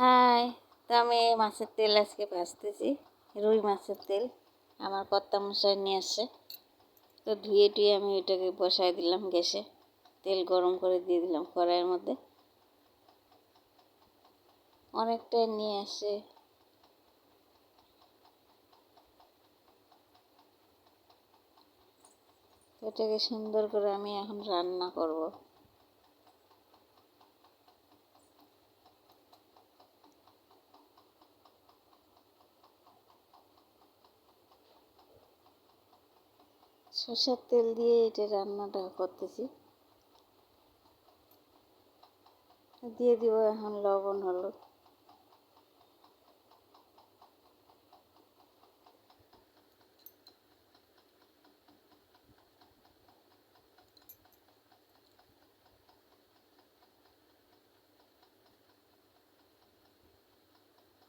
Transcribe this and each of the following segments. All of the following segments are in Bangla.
হাই তো আমি মাছের তেল আজকে ভাজতেছি, রুই মাছের তেল। আমার কর্তা মশাই নিয়ে আসছে তো ধুয়ে টুয়ে আমি ওইটাকে বসাই দিলাম গ্যাসে। তেল গরম করে দিয়ে দিলাম কড়াইয়ের মধ্যে। অনেকটাই নিয়ে আসে। এটাকে সুন্দর করে আমি এখন রান্না করব। সরষের তেল দিয়ে এটা রান্নাটা করতেছি। দিয়ে দিব এখন লবণ, হলুদ।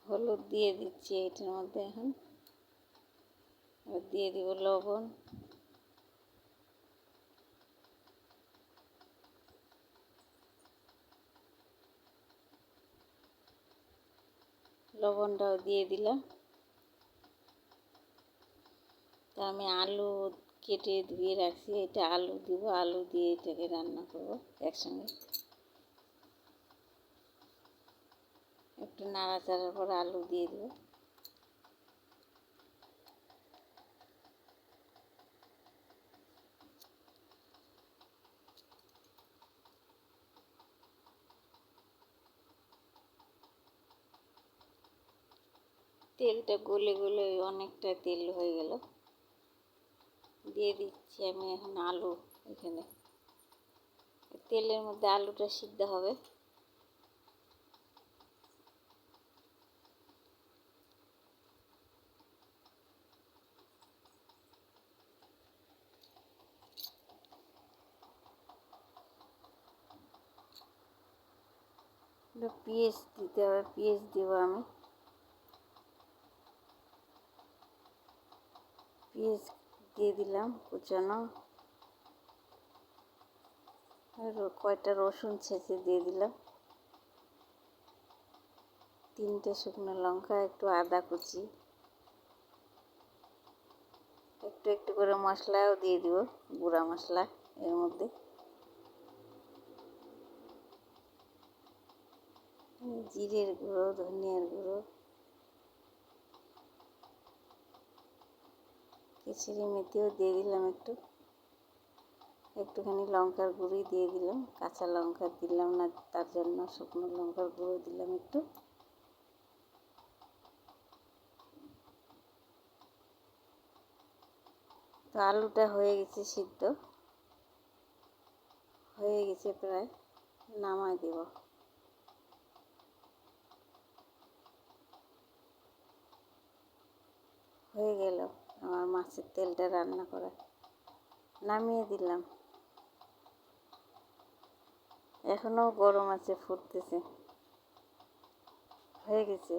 হলুদ দিয়ে দিচ্ছি এটার মধ্যে এখন। দিয়ে দিব লবণ। লবণটাও দিয়ে দিলাম। তা আমি আলু কেটে ধুয়ে রাখছি। এটা আলু দিব, আলু দিয়ে এটাকে রান্না করব একসঙ্গে। একটু নাড়াচাড়ার পর আলু দিয়ে দেবো। তেলটা গলে গলে অনেকটা তেল হয়ে গেল। দিয়ে দিচ্ছি আমি এখন আলু এখানে। তেলের মধ্যে আলুটা সিদ্ধ হবে। পেঁয়াজ দিতে হবে, পেঁয়াজ দেবো আমি। পেঁয়াজ দিয়ে দিলাম কুচানো। আর কয়টা রসুন ছেঁচে দিয়ে দিলাম। তিনটে শুকনো লঙ্কা, একটু আদা কুচি। একটু একটু করে মশলাও দিয়ে দিব, গুঁড়া মশলা এর মধ্যে। জিরের গুঁড়ো, ধনিয়ার গুঁড়ো। কিচিরি মেথিও দিয়ে দিলাম একটু। একটুখানি লঙ্কার গুঁড়ি দিয়ে দিলাম, কাঁচা লঙ্কা দিলাম না, তার জন্য শুকনো লঙ্কার গুঁড়ো দিলাম একটু। তো আলুটা হয়ে গেছে সিদ্ধ। হয়ে গেছে প্রায় নামাই দেব। হয়ে গেল। মাছের তেলটা রান্না করা নামিয়ে দিলাম। এখনও গরম আছে ফুটতেছে। হয়ে গেছে।